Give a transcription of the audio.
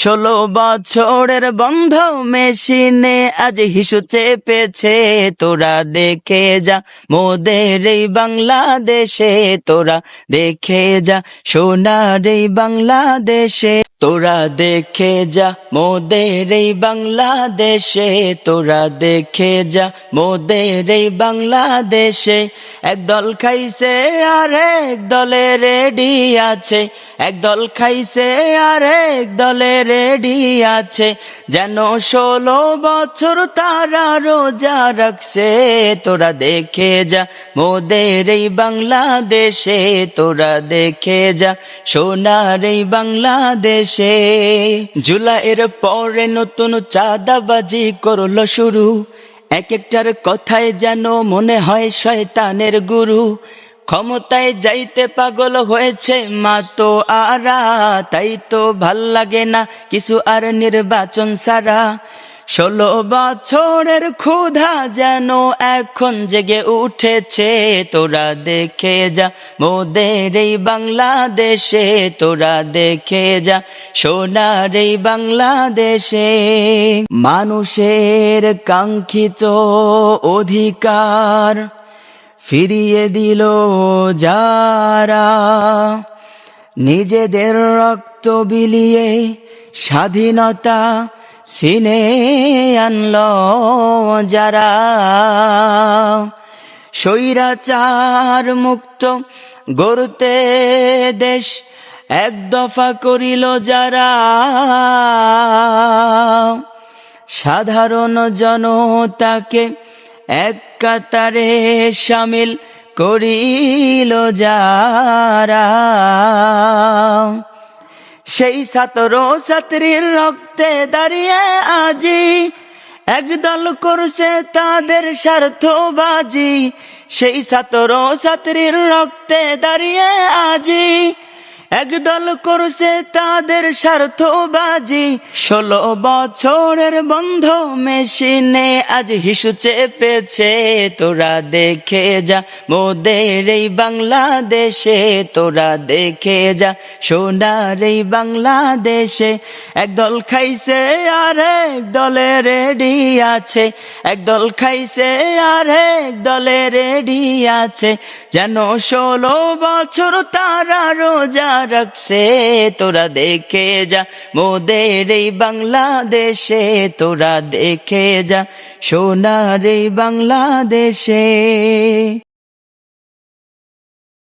ষোলো বছরের বন্ধ মেশিনে আজ হিসু চেপেছে, তোরা দেখে যা মোদের এই বাংলাদেশে, তোরা দেখে যা সোনার এই বাংলাদেশে, তোরা দেখে যা মোদের এই বাংলাদেশে, তোরা দেখে যা মোদের এই বাংলাদেশে। একদল খাইছে আর এক দলে রেডি আছে একদল খাইছে আর এক দলে রেডি আছে, যেন ষোলো বছর তারা রোজা রাখছে। তোরা দেখে যা মোদের এই বাংলাদেশে, তোরা দেখে যা সোনার এই বাংলাদেশে। জুলাইয়ের পরে নতুন চাঁদাবাজি করল শুরু। এক একটার কথায় যেন মনে হয় শয়তানের গুরু। ক্ষমতায় যাইতে পাগল হয়েছে মা তো আরা, তাই তো ভালো লাগে না কিছু আর নির্বাচন সারা। ষোলো বছরের ক্ষুধা যেন এখন জেগে উঠেছে, তোরা দেখে যা মোদের এই বাংলাদেশে, তোরা দেখে যা সোনার এই বাংলাদেশে। মানুষের কাঙ্ক্ষিত অধিকার ফিরিয়ে দিল যারা নিজেদের রক্ত বিলিয়ে স্বাধীনতা সিনে আনল যারা। স্বৈরাচার মুক্ত গড়তে দেশ এক দফা করিল যারা। সাধারণ জনতাকে এক কাতারে সামিল করিল যারা। সেই ছাত্র ছাত্রীর রক্তে দাঁড়িয়ে আজি একদল করছে তাদের স্বার্থবাজি। সেই ছাত্র ছাত্রীর রক্তে দাঁড়িয়ে আজি একদল করছে তাদের স্বার্থবাজি। ষোলো বছরের বন্ধ মেশিনে আজ হিসু চেপেছে। তোরা দেখে যা মোদের এই বাংলাদেশে। তোরা দেখে যা সোনার এই বাংলাদেশে। একদল খাইছে আর এক দলে রেডি আছে। একদল খাইছে আর এক দলে রেডি আছে। যেন ষোলো বছর তারা রোজা রাখছে তোরা দেখে যা। মোদের এই বাংলাদেশে তোরা দেখে যা। সোনার এই বাংলাদেশে।